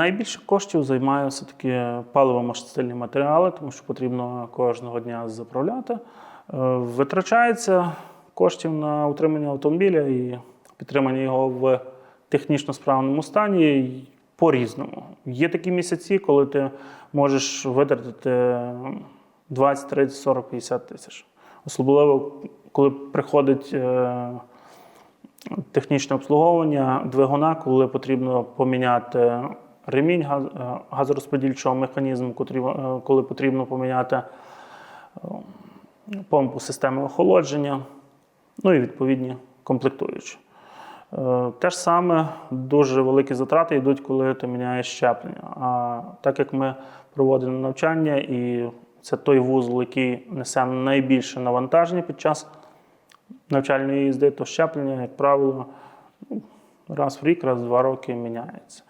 Найбільше коштів займає все-таки паливо-мастильні матеріали, тому що потрібно кожного дня заправляти. Е, Витрачається коштів на утримання автомобіля і підтримання його в технічно справному стані по-різному. Є такі місяці, коли ти можеш витратити 20, 30, 40, 50 тисяч. Особливо, коли приходить е, технічне обслуговування двигуна, коли потрібно поміняти ремінь е, газорозподільчого механізму, е, коли потрібно поміняти е, помпу системи охолодження, ну і відповідні комплектуючі. Те ж саме дуже великі затрати йдуть, коли ти міняєш щеплення. А так як ми проводимо навчання, і це той вузол, який несе найбільше навантаження під час навчальної їзди, то щеплення, як правило, раз в рік, раз в два роки міняється.